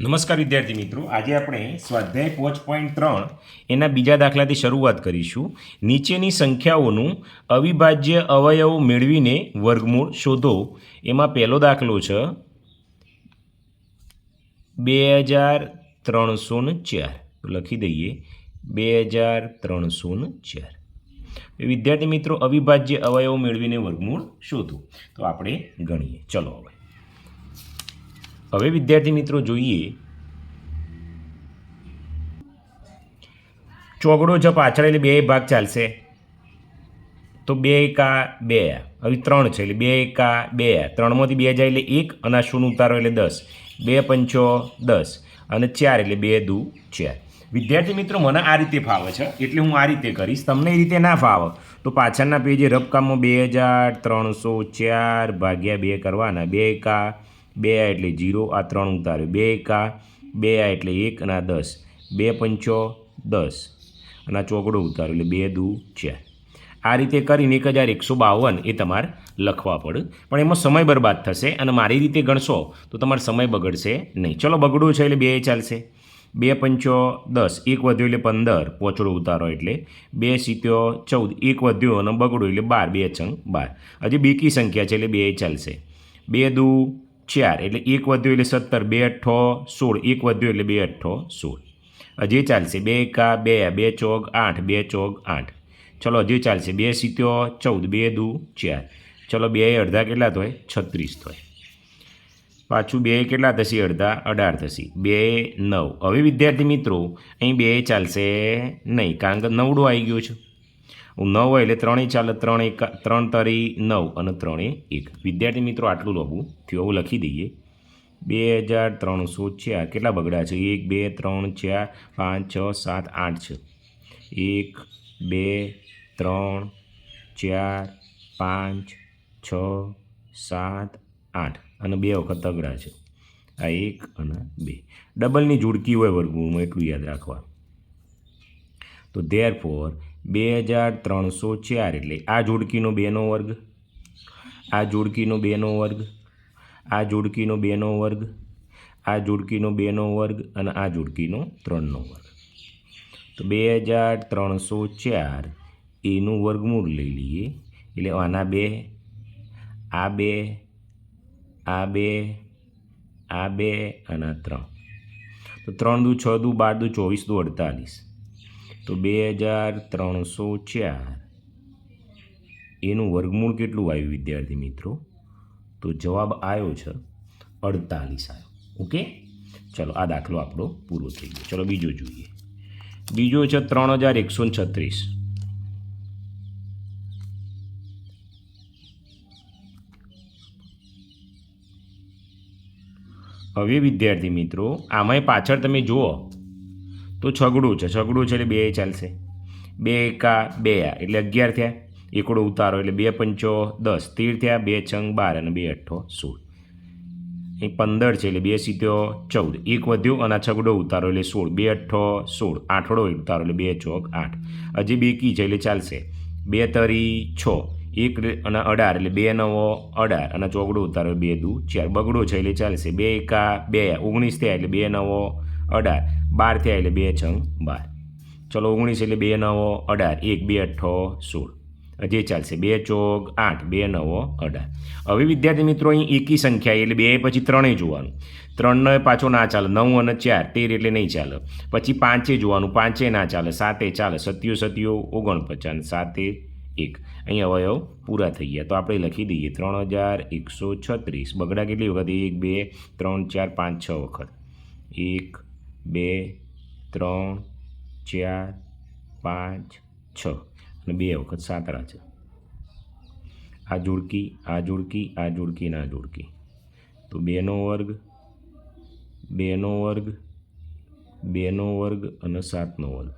નમસ્કાર વિદ્યાર્થી મિત્રો, આજે આપણે સ્વાધ્યાય પોચ પોઈન્ટ ત્રણ એના બીજા દાખલાથી શરૂઆત કરીશું. નીચેની સંખ્યાઓનું અવિભાજ્ય અવયવ મેળવીને વર્ગમૂળ શોધો. એમાં પહેલો દાખલો છે બે હજાર ત્રણસો ચાર. લખી દઈએ બે હજાર ત્રણસો ચાર. વિદ્યાર્થી મિત્રો, અવિભાજ્ય અવયવ મેળવીને વર્ગમૂળ શોધો. તો આપણે ગણીએ. ચલો હવે. હવે વિદ્યાર્થી મિત્રો જોઈએ. ચોગડો જ પાછળ એટલે બે ભાગ ચાલશે. તો બે એકા બે. હવે ત્રણ છે એટલે બે એકા બે. ત્રણમાંથી બે જાય એટલે એક અને આ ઉતારો એટલે દસ. બે પંચો દસ અને ચાર એટલે બે દુ ચાર. વિદ્યાર્થી મિત્રો, મને આ રીતે ફાવે છે. એટલે હું આ રીતે કરીશ. તમને એ રીતે ના ફાવે તો પાછળના પેજે રફકામમાં બે હજાર ત્રણસો ચાર ભાગ્યા બે કરવાના. બે એકા બે આ એટલે જીરો, આ ત્રણ ઉતાર્યો. બે એકા બે આ એટલે એક અને આ દસ. બે પંચો, દસ. અને આ ચોકડો ઉતાર્યો એટલે બે દુ ચાર. આ રીતે કરીને એક હજાર એકસો બાવન એ તમારે લખવા પડે. પણ એમાં સમય બરબાદ થશે અને મારી રીતે ગણશો તો તમારો સમય બગડશે નહીં. ચલો બગડવું છે એટલે બે ચાલશે. બે પંચો, દસ. એક વધ્યો એટલે પંદર. પોચડો ઉતારો એટલે બે સિત્યો ચૌદ. એક વધ્યો અને બગડો એટલે બાર. બે છંગ બાર. હજી બેકી સંખ્યા છે એટલે બે ચાલશે. બે દુ ચાર, એટલે એક વધ્યો એટલે સત્તર, બે અઠ્ઠો સોળ, એક વધ્યો એટલે બે અઠ્ઠો સોળ. હજી ચાલશે, બે એકા, બે બે ચોક આઠ, બે ચોક આઠ. ચલો, હજી ચાલશે, બે સિત્યો ચૌદ, બે દુ, ચાર. ચલો, બે અડધા કેટલા થાય? છત્રીસ થાય. પાછું બે કેટલા થશે? અડધા, અઢાર થશે. બે નવ. હવે વિદ્યાર્થી મિત્રો, અહીં બે ચાલશે નહીં, કારણ કે નવડું આવી ગયું છે. નવ હોય એટલે ત્રણેય ચાલે ત્રણ એક ત્રણ તરી નવ અને ત્રણે એક. વિદ્યાર્થી મિત્રો, આટલું લખવું થયું એવું લખી દઈએ. બે હજાર ત્રણસો ચાર. કેટલા બગડા છે? એક, બે, ત્રણ, ચાર, પાંચ, છ, સાત, આઠ છે. એક, બે, ત્રણ, ચાર, પાંચ, છ, સાત, આઠ. અને બે વખત તગડા છે. આ એક અને બે. ડબલની જોડકી હોય વર્ગમાં એટલું યાદ રાખવા. તો ધેર ફોર બે હજાર ત્રણસો ચાર એટલે આ જોડકીનો બેનો વર્ગ, આ જોડકીનો બેનો વર્ગ, આ જોડકીનો બેનો વર્ગ, આ જોડકીનો બેનો વર્ગ અને આ જોડકીનો ત્રણનો વર્ગ. તો બે હજાર ત્રણસો ચાર એનું વર્ગમૂળ લઈ લઈએ. એટલે આના બે, આ બે આ બે આ બે અને ત્રણ. તો ત્રણ દુ છ દુ બાર દુ ચોવીસ દુ અડતાલીસ. તો બે હજાર ત્રણસો ચાર. એનું વર્ગમૂળ કેટલું આવ્યું વિદ્યાર્થી મિત્રો? તો જવાબ આવ્યો છે અડતાલીસ આવ્યો. ઓકે? ચલો, આ દાખલો આપણો પૂરો થઈ ગયો. ચલો, બીજો જોઈએ. બીજો છે ત્રણ હજાર એકસો છત્રીસ. હવે વિદ્યાર્થી મિત્રો, આમાંય પાછળ તમે જુઓ. તો છગડું છે છગડું છે એટલે બે ચાલશે. બે એકા બે આ, એટલે અગિયાર થયા. એકડો ઉતારો એટલે બે પંચો દસ, તીર થયા, બે છંગ બાર અને બે અઠ્ઠો સોળ. અહીં પંદર છે એટલે બે સિત્યો ચૌદ. એક વધ્યો અને છગડો ઉતારો એટલે સોળ. બે અઠ્ઠો સોળ. આઠડો ઉતારો એટલે બે ચોક આઠ. હજી બે કી છે એટલે ચાલશે. બે તરી છ. એક અને અઢાર એટલે બે નવો અઢાર અને ચોગડો ઉતારો બે દુ ચાર. બગડો છે એટલે ચાલશે. બે એકા બે ઓગણીસ થયા એટલે બે નવો અઢાર. બાર થયા એટલે બે છંગ બાર. ચલો ઓગણીસ એટલે બે નવો અઢાર. એક, બે અઠ્ઠો સોળ. હજી ચાલશે. બે ચોક આઠ. બે નવો અઢાર. હવે વિદ્યાર્થી મિત્રો, અહીં એકી સંખ્યા એટલે બે પછી ત્રણેય જોવાનું. ત્રણને પાછો ના ચાલે. નવ અને ચાર. તેર એટલે નહીં ચાલે. પછી પાંચે જોવાનું. પાંચે ના ચાલે. સાતે ચાલે. સત્યો સત્યો, ઓગણપચાસ સાતે, એક. અહીં અવયવ પૂરા થઈ ગયા. તો આપણે લખી દઈએ. ત્રણ હજાર એકસો છત્રીસ. બગડા કેટલી વખત? એક, બે, ત્રણ, ચાર, પાંચ, છ વખત. એક બે, ત્રણ, ચાર, પાંચ, છ. અને બે વખત સાતરા છે. આ જોડકી આ જોડકી આ જોડકી ના જોડકી. તો બેનો વર્ગ બેનો વર્ગ બેનો વર્ગ અને સાતનો વર્ગ.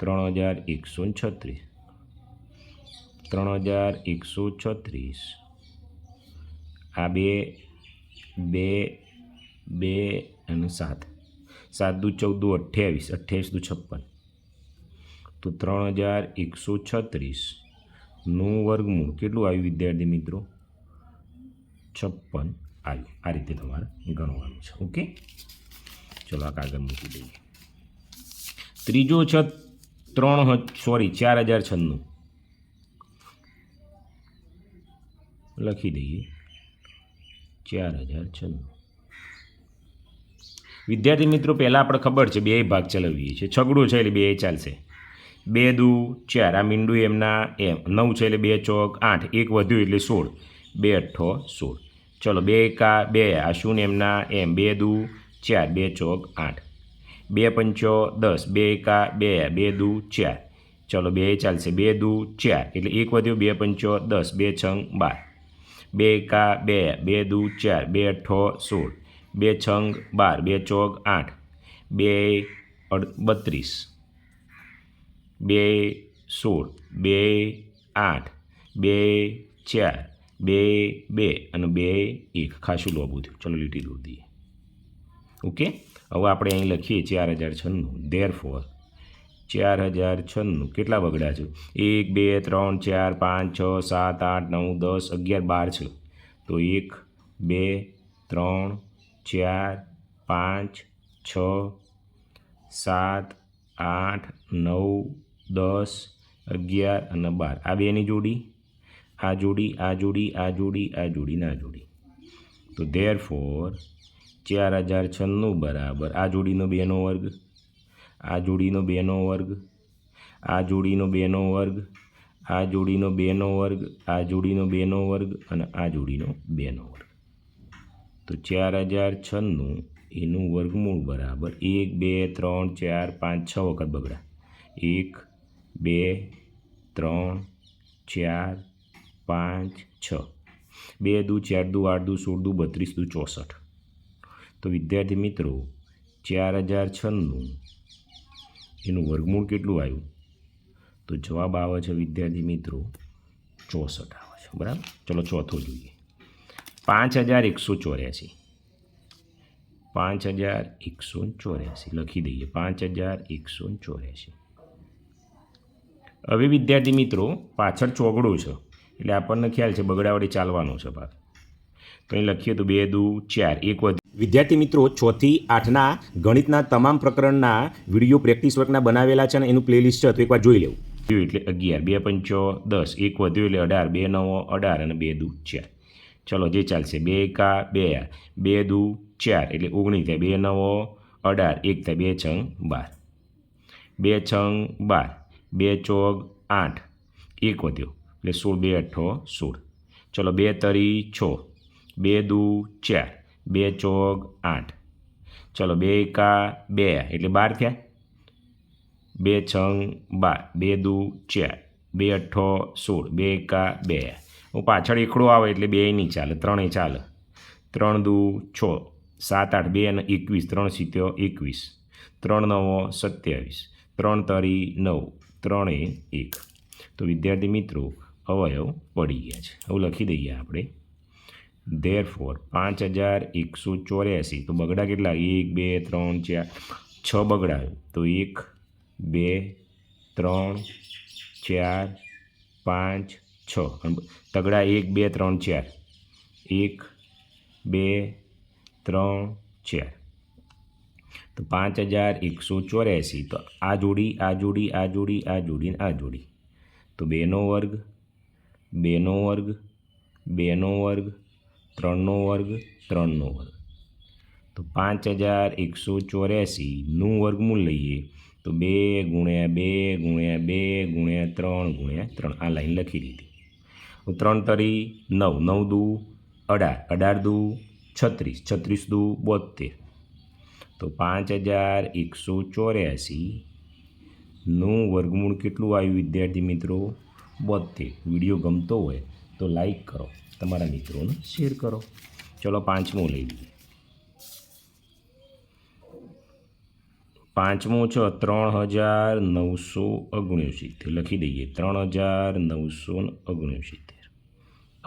ત્રણ હજાર એકસો છત્રીસ. ત્રણ હજાર એકસો છત્રીસ. આ બે બે બે અને સાત. સાત દુ ચૌદું અઠ્યાવીસ અઠ્યાવીસ દુ છપ્પન. તો ત્રણ હજાર એકસો છત્રીસનું વર્ગમૂળ કેટલું આવ્યું વિદ્યાર્થી મિત્રો? છપ્પન આવ્યું. આ રીતે તમારે ગણવાનું છે. ઓકે? ચલો આ કાગળ મૂકી દઈએ. ત્રીજો છે ત્રણ સોરી, ચાર હજાર છન્નું. લખી દઈએ. ચાર હજાર છન્નું. વિદ્યાર્થી મિત્રો, પહેલાં આપણે ખબર છે બે ભાગ ચલાવીએ છીએ. છગડું છે એટલે બે ચાલશે. બે દુ, ચાર. આ મીંડું એમના એમ. નવ છે એટલે બે ચોક, આઠ. એક વધ્યું એટલે સોળ. બે અઠ્ઠો, સોળ. ચલો, બે એકા બે આ. શૂન્ય એમના એમ? બે દુ, ચાર. બે ચોક, આઠ. બે પંચો, દસ. બે એકા બે બે દુ, ચાર. ચલો, બે ચાલશે. બે દુ, ચાર. એટલે એક વધ્યું, બે પંચો, દસ. બે છંગ, બાર. બે એકા બે બે દુ, ચાર. બે અઠ્ઠો, સોળ. બે છંગ, બાર, બે ચોક આઠ. બે અડ, બત્રીસ. બે સોળ, બે આઠ. બે ચાર, બે બે અને બે એક. ખાસું લોભું થયું. ચલો લીટી દૂર દઈએ. ઓકે? હવે આપણે અહીં લખીએ ચાર હજાર છન્નું. ધેર ફોર ચાર હજાર છન્નું. કેટલા બગડ્યા છે? એક, બે, ત્રણ, ચાર, પાંચ, છ, સાત, આઠ, નવ, દસ, અગિયાર, બાર છે. તો એક, બે, ત્રણ ચાર, પાંચ, છ, સાત, આઠ, નવ, દસ, અગિયાર અને બાર. આ બેની જોડી? આ જોડી આ જોડી આ જોડી આ જોડી ના જોડી. તો ધેર ફોર ચાર હજાર છન્નું બરાબર. આ જોડીનો બેનો વર્ગ. આ જોડીનો બેનો વર્ગ. આ જોડીનો બેનો વર્ગ. આ જોડીનો બેનો વર્ગ. આ જોડીનો બેનો વર્ગ અને આ જોડીનો બેનો વર્ગ. તો ચાર હજાર છન્નું, એનું વર્ગમૂળ બરાબર એક, બે, ત્રણ, ચાર, પાંચ, છ વખત બગડા. એક, બે, ત્રણ, ચાર, પાંચ, છ. બે દુ ચાર દુ આઠ દુ સોળ દુ બત્રીસ દુ ચોસઠ. તો વિદ્યાર્થી મિત્રો, ચાર હજાર છન્નું, એનું વર્ગમૂળ કેટલું આવ્યું? તો જવાબ આવે છે વિદ્યાર્થી મિત્રો, ચોસઠ આવે છે. બરાબર? ચલો ચોથો જોઈએ. પાંચ હજાર એકસો ચોર્યાસી. પાંચ હજાર એકસો ચોર્યાસી. લખી દઈએ. પાંચ હજાર એકસો ચોર્યાસી. હવે વિદ્યાર્થી મિત્રો, પાછળ ચોગડો છે. એટલે આપણને ખ્યાલ છે બગડા વડે ચાલવાનો છે ભાગ તો અહીં લખીએ તો બે, દુ, ચાર. એક વધુ. વિદ્યાર્થી મિત્રો છથી આઠના ગણિતના તમામ પ્રકરણના વીડિયો પ્રેક્ટિસ વર્કના બનાવેલા છે અને એનું પ્લેલિસ્ટ છે, તો એકવાર જોઈ લેવું. એટલે અગિયાર. બે પંચો દસ. એક વધ્યું એટલે અઢાર. બે નવો, અઢાર અને બે, દુ, ચાર. ચલો જે ચાલશે, બે એકા, બે બે દુ, ચાર, એટલે ઓગણીસ થાય, બે નવો, અઢાર, એક થાય, બે છંગ, બાર. બે છંગ, બાર, બે ચોગ, આઠ, એક વધ્યો એટલે સોળ, બે અઠ્ઠો સોળ. ચલો બે તરી છ, બે દુ, ચાર, બે ચોગ, આઠ. ચલો બે એકા, બે એટલે બાર થયા. બે છંગ, બાર, બે દુ, ચાર, બે અઠ્ઠો સોળ, બે એકા, બે હું પાછળ એકડો આવે એટલે બે નહીં ચાલે, ત્રણેય ચાલે. ત્રણ દુ છ, સાત આઠ, બે અને એકવીસ, ત્રણ સિત્તેર, એકવીસ. ત્રણ નવો, સત્યાવીસ. ત્રણ તરી નવ, ત્રણે એક. તો વિદ્યાર્થી મિત્રો, અવયવ પડી ગયા છે. હવે લખી દઈએ આપણે. ધેર ફોર પાંચ હજાર એકસો ચોર્યાસી. તો બગડા કેટલા? એક, બે, ત્રણ, ચાર. છ બગડા તો એક, બે, ત્રણ, ચાર, પાંચ છ. પણ તગડા એક, બે, ત્રણ, ચાર. એક, બે, ત્રણ, ચાર. તો પાંચ હજાર એકસો ચોર્યાસી. તો આ જોડી આ જોડી આ જોડી આ જોડી આ જોડી. તો બેનો વર્ગ બેનો વર્ગ બેનો વર્ગ, ત્રણનો વર્ગ ત્રણનો વર્ગ. તો પાંચ હજાર એકસો ચોર્યાસીનું વર્ગમૂળ લઈએ. તો બે ગુણ્યા બે ગુણ્યા બે ગુણ્યા ત્રણ ગુણ્યા ત્રણ. આ લાઈન લખી દીધી. ત્રણ તરી નવ નવ દુ અઢાર અઢાર દુ છત્રીસ છત્રીસ દુ બોતેર તો પાંચ હજાર એકસો ચોર્યાસીનું વર્ગમૂળ કેટલું આવ્યું વિદ્યાર્થી મિત્રો? બોતેર વીડિયો ગમતો હોય તો લાઈક કરો તમારા મિત્રોને. શેર કરો. ચલો પાંચમું લઈ લઈએ. પાંચમું છ ત્રણ હજાર નવસો ઓગણસિત્તેર લખી દઈએ. ત્રણ હજાર નવસો ઓગણસિત્તેર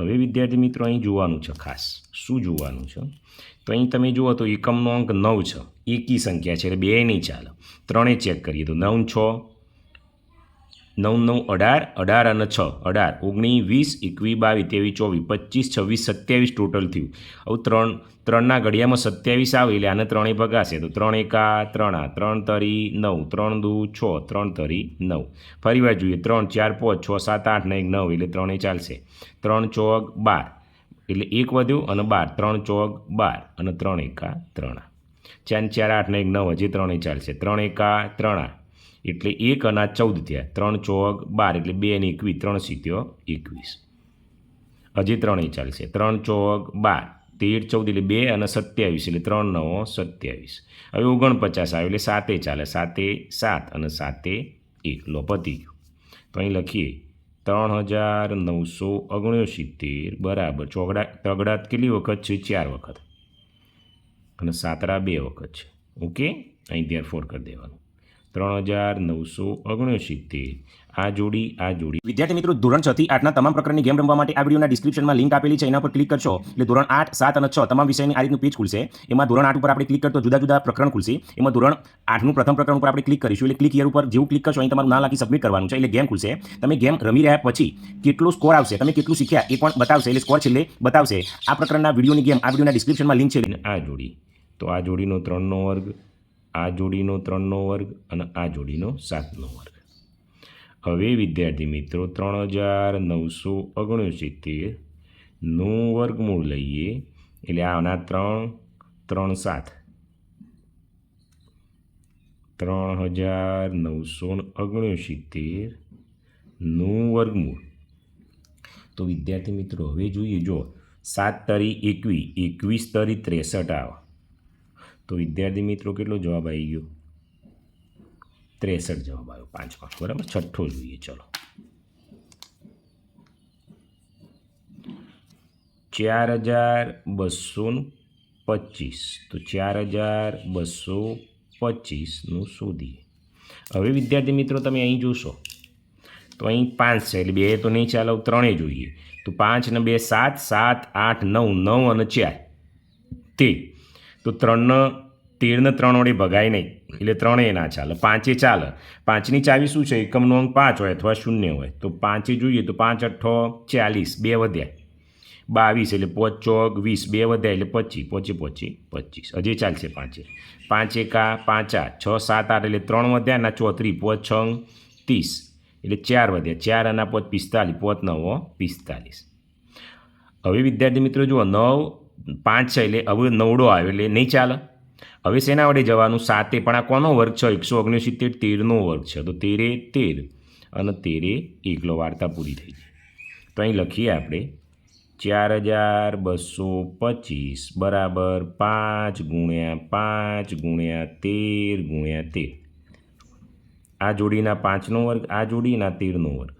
હવે વિદ્યાર્થી મિત્રો, અહીં જોવાનું છે ખાસ. શું જોવાનું છે? તો અહીં તમે જુઓ તો એકમનો અંક નવ છે. એકી સંખ્યા છે, એટલે બે નહીં ચાલે. ત્રણે ચેક કરીએ તો નવ છ. નવ નવ અઢાર અઢાર અને છ. અઢાર, ઓગણીસ, વીસ, એકવીસ, બાવીસ, ત્રેવીસ, ચોવીસ, પચીસ, છવ્વીસ, સત્યાવીસ ટોટલ થયું. હવે ત્રણ, ત્રણના ઘડિયામાં સત્યાવીસ આવે એટલે આને ત્રણેય ભગાશે. તો ત્રણ એકા, ત્રણ આ, ત્રણ તરી નવ. ત્રણ દુ, છ, ત્રણ તરી નવ. ફરી વાર જોઈએ. ત્રણ, ચાર, પાંચ, છ, સાત, આઠ ને એક, નવ એટલે ત્રણેય ચાલશે. ત્રણ, ચોક, બાર. એટલે એક વધ્યું અને બાર. ત્રણ, ચોક, બાર અને ત્રણ એકા, ત્રણ આ. ચાર ચાર, આઠ ને એક, નવ હજી ત્રણેય ચાલશે. ત્રણ એકા, ત્રણ આ. એટલે એક અને ચૌદ થયા. ત્રણ ચોક બાર, એટલે બે ને એકવીસ, ત્રણ સિત્યો એકવીસ. હજી ત્રણેય ચાલશે. ત્રણ ચોક બાર, તેર, ચૌદ, એટલે બે અને સત્યાવીસ, એટલે ત્રણ નવો સત્યાવીસ. હવે ઓગણપચાસ આવે, એટલે સાતે ચાલે. સાતે સાત અને સાતે એક. લો, પતી ગયું. તો અહીં લખીએ. ત્રણ હજાર નવસો ઓગણસિત્તેર બરાબર. ચોગડા તગડાત કેટલી વખત છે? ચાર વખત. અને સાતરા બે વખત છે. ઓકે? અહીં ત્યાં ફોર કરી દેવાનું. ત્રણ હજાર નવસો ઓગણસિત્તેર. આ જોડી આ જોડી. વિદ્યાર્થી મિત્રો ધોરણ છ થી આઠના તમામ પ્રકારની ગેમ રમવા માટે આ વિડીયોના ડિસ્ક્રિપ્શનમાં લિંક આપેલી છે એના પર ક્લિક કરશો. એટલે ધોરણ આઠ સાત અને છ તમામ વિષયની આ રીતનું પેજ ખુલશે. એમાં ધોરણ આઠ ઉપર આપણે ક્લિક કરતો જુદા જુદા પ્રકરણ ખુલશે. એમાં ધોરણ આઠનું પ્રથમ પ્રકરણ ઉપર આપણે ક્લિક કરીશું. એટલે ક્લિક યર ઉપર જેવું ક્લિક કરશો અહીં તમારું નામ લખી સબમિટ કરવાનું છે. એટલે ગેમ ખુલશે. તમે ગેમ રમી રહ્યા પછી કેટલો સ્કોર આવશે? તમે કેટલું શીખ્યા એ પણ બતાવશે. એટલે સ્કોર છેલ્લે બતાવશે. આ પ્રકરણના વિડીયોની ગેમ આ વિડીયોના ડિસ્ક્રિપ્શનમાં લિંક છે. આ જોડી. તો આ જોડીનો ત્રણનો વર્ગ આ જોડીનો ત્રણનો વર્ગ અને આ જોડીનો સાતનો વર્ગ. હવે વિદ્યાર્થી મિત્રો, ત્રણ હજાર નવસો ઓગણસિત્તેરનું વર્ગમૂળ લઈએ. એટલે આના ત્રણ ત્રણ સાત. ત્રણ હજાર નવસો ઓગણસિત્તેરનું વર્ગમૂળ. તો વિદ્યાર્થી મિત્રો, હવે જોઈએ, જો સાત તરી એકવીસ એકવીસ તરી ત્રેસઠ આવે. તો વિદ્યાર્થી મિત્રો કેટલો જવાબ આવી ગયો? ત્રેસઠ જવાબ આવ્યો પાંચમાં બરાબર? છઠ્ઠો જોઈએ, ચલો. ચાર હજાર બસો પચીસ, તો ચાર હજાર બસો પચીસનું શોધીએ. હવે વિદ્યાર્થી મિત્રો તમે અહીં જોશો, તો અહીં પાંચ છે, એટલે બે તો નહીં ચાલો ત્રણે જોઈએ. તો પાંચ ને બે, સાત સાત, આઠ, નવ નવ અને ચાર. તેર તો ત્રણને, તેરને ત્રણ વડે ભગાય નહીં. એટલે ત્રણેય ના ચાલે. પાંચે ચાલે. પાંચની ચાવી શું છે? એકમનો અંક પાંચ હોય અથવા શૂન્ય હોય. તો પાંચે જોઈએ તો પાંચ અઠ્ઠો ચાલીસ. બે વધ્યા. બાવીસ એટલે પોચ, ચોક, વીસ. બે વધ્યા એટલે પચીસ. પોચે પોચી પચીસ. હજી ચાલશે પાંચે. પાંચ એકા, પાંચ છ, સાત, આઠ એટલે ત્રણ વધ્યા ના ચોત્રી પોચ, છ ત્રીસ. એટલે ચાર વધ્યા. ચાર અને પોચ પિસ્તાલીસ. પોચ નવો પિસ્તાલીસ. હવે વિદ્યાર્થી મિત્રો જુઓ, નવ પાંચ છે એટલે હવે નવડો આવ્યો એટલે નહીં ચાલે. હવે શેના વડે જવાનું? સાતે પણ આ કોનો વર્ગ છે? એકસો ઓગણસિત્તેર તેરનો વર્ગ છે. તો તેરે તેર અને તેરે એકલો વાર્તા પૂરી થઈ તો અહીં લખીએ આપણે. ચાર હજાર બસો પચીસ બરાબર પાંચ ગુણ્યા પાંચ ગુણ્યા તેર ગુણ્યા તેર. આ જોડીના પાંચનો વર્ગ, આ જોડીના તેરનો વર્ગ.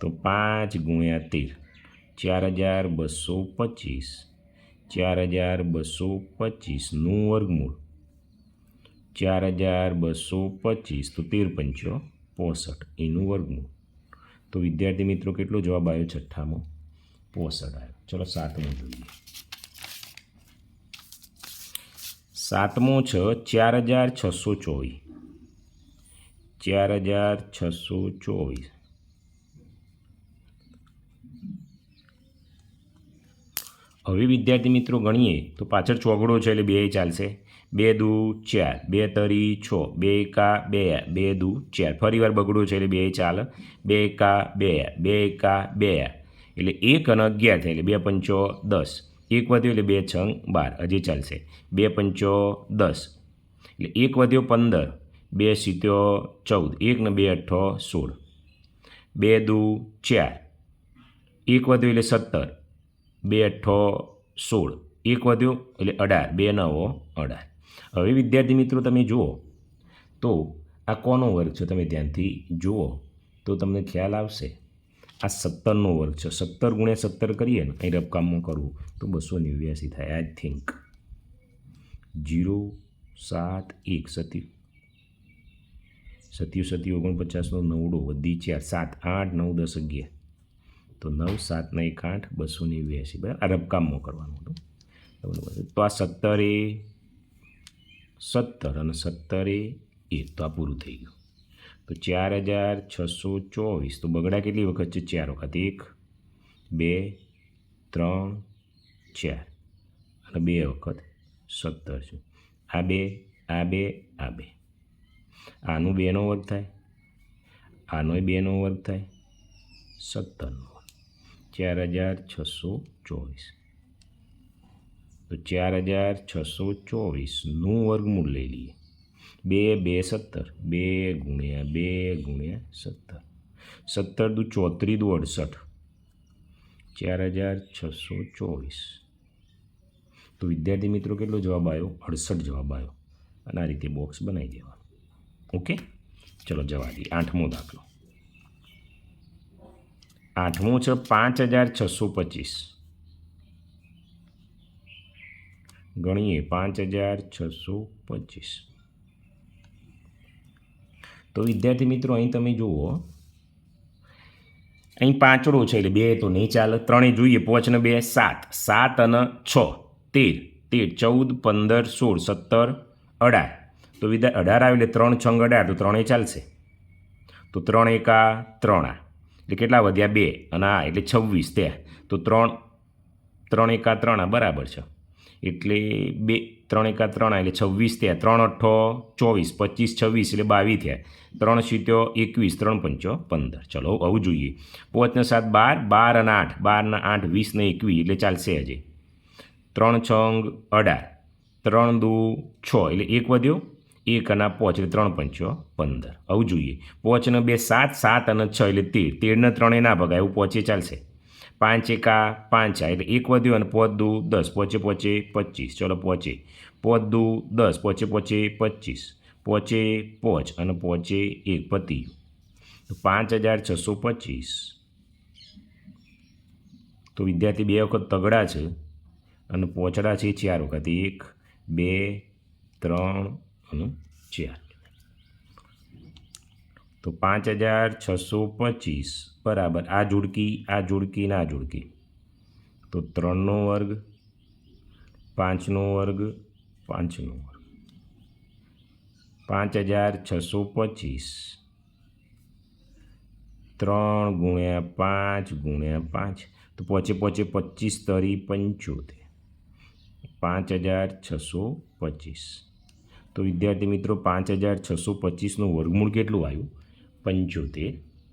તો પાંચ ગુણ્યા તેર. ચાર હજાર બસો પચીસ. ચાર હજાર બસો પચીસનું વર્ગમૂળ. ચાર હજાર બસો પચીસ તો તેર પંચો પોસઠ એનું વર્ગમૂળ. તો વિદ્યાર્થી મિત્રો કેટલો જવાબ આવ્યો છઠ્ઠામાં? પોસઠ આવ્યો. ચલો સાતમો જોઈએ. સાતમો છ, ચાર હજાર છસો ચોવીસ. ચાર હજાર છસો ચોવીસ. હવે વિદ્યાર્થી મિત્રો ગણીએ, તો પાછળ ચોગડો છે એટલે બે ચાલશે. બે દુ ચાર, બે તરી છ, બે એકા બે બે દુ ચાર. ફરી વાર બગડો છે એટલે બે ચાલે. બે એકા બે બે એકા બે એટલે એક અને અગિયાર થાય એટલે બે પંચો દસ. એક વધ્યો એટલે બે છંગ બાર, હજી ચાલશે. બે પંચો દસ. એટલે એક વધ્યો પંદર, બે સિત્યો ચૌદ, એક ને બે અઠ્ઠો સોળ. બે દુ ચાર. એક વધ્યો એટલે સત્તર. બે અઠ્ઠો સોળ. એક વધ્યો એટલે અઢાર. બે નવો અઢાર. હવે વિદ્યાર્થી મિત્રો તમે જુઓ તો આ કોનો વર્ગ છે? તમે ધ્યાનથી જુઓ તો તમને ખ્યાલ આવશે. આ સત્તરનો વર્ગ છે. સત્તર ગુણ્યા સત્તર કરીએ ને અહીં રબકામમાં કરવું તો બસો નેવ્યાસી થાય. આઈ થિંક જીરો સાત એક સત્યુ. સત્યુ સત્યુ ઓગણપચાસનો નવડો. વધી ચાર. સાત, આઠ, નવ, દસ, અગિયાર. તો નવ, સાત ને એક આઠ બસો નેવ્યાસી બરાબર? આ રબકામમાં કરવાનું હતું. બરાબર? તો આ સત્તર એ સત્તર અને સત્તરે એક, તો આ પૂરું થઈ ગયું. તો ચાર હજાર છસો ચોવીસ, તો બગડા કેટલી વખત છે? ચાર વખત. એક, બે, ત્રણ, ચાર. અને બે વખત સત્તર છે. આ બે આ બે આ બે. આનું બેનો વર્ગ થાય. આનોય બેનો વર્ગ થાય. સત્તરનો. ચાર હજાર છસો ચોવીસ. તો ચાર હજાર છસો ચોવીસનું વર્ગમૂળ લઈ લઈએ. બે બે, સત્તર. બે ગુણ્યા બે ગુણ્યા, સત્તર. સત્તર દુ ચોત્રી દુ અડસઠ. ચાર હજાર છસો ચોવીસ. તો વિદ્યાર્થી મિત્રો કેટલો જવાબ આવ્યો? અડસઠ જવાબ આવ્યો. અને આ રીતે બોક્સ બનાવી દેવાનું. ઓકે? ચલો જવા દઈએ. આઠમો દાખલો. આઠમો છે પાંચ હજાર છસો પચીસ. ગણીએ પાંચ હજાર છસો પચીસ. તો વિદ્યાર્થી મિત્રો, અહીં તમે જુઓ, અહીં પાંચડો છે એટલે બે તો નહીં ચાલે ત્રણે જોઈએ પોચને બે, સાત. સાત અને છ, તેર. તેર, ચૌદ, પંદર, સોળ, સત્તર, અઢાર. તો વિદ્યા અઢાર આવે એટલે ત્રણ છંગ અઢાર, તો ત્રણેય ચાલશે. તો ત્રણ એકા ત્રણ. આ એટલે કેટલા વધ્યા બે અને આ એટલે છવ્વીસ ત્યાં તો ત્રણ ત્રણ એકા ત્રણ આ બરાબર છે. એટલે બે, ત્રણ એકા ત્રણ એટલે છવ્વીસ થયા. ત્રણ અઠ્ઠો ચોવીસ, પચીસ, છવ્વીસ એટલે બાવીસ થયા. ત્રણ સિત્યો એકવીસ, ત્રણ પંચો પંદર. ચલો આવું જોઈએ. પાંચને સાત બાર બાર અને આઠ. બારના આઠ વીસને એકવીસ એટલે ચાલશે હજી. ત્રણ છંગ અઢાર. ત્રણ દુ છ એટલે એક વધ્યો. એક અને પોચ પાંચ, એટલે ત્રણ પંચો પંદર. આવું જોઈએ. પાંચને બે, સાત સાત અને છ, એટલે તેર. તેરને ત્રણે ના ભગાય. એવું પહોંચે ચાલશે. પાંચ એકા પાંચ આ, એટલે એક વધ્યો અને પોચ દુ, દસ. પોચે પોચે પચીસ. ચલો પહોંચે પોચ દુ, દસ. પોચે પોચે પચીસ. પોચે પોચ અને પોચે એક પતિ પાંચ હજાર છસો પચીસ. તો વિદ્યાર્થી બે વખત તગડા છે અને પોચડા છે ચાર વખત. એક, બે, ત્રણ અને ચાર તો પાંચ હજાર છસો પચીસ, બરાબર. આ જોડકી આ જોડકી ને આ જોડકી. તો ત્રણનો વર્ગ, પાંચનો વર્ગ પાંચનો વર્ગ. પાંચ હજાર છસો પચીસ. ત્રણ ગુણ્યા પાંચ ગુણ્યા પાંચ. તો પોચે પોચે પચીસ તરી પંચોતેર. પાંચ હજાર છસો પચીસ. તો વિદ્યાર્થી મિત્રો પાંચ હજાર છસો પચીસનું વર્ગમૂળ કેટલું આવ્યું? પંચોતેર.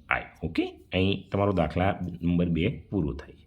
આવ્યું ઓકે? અહીં તમારો દાખલા નંબર બે પૂરો થાય.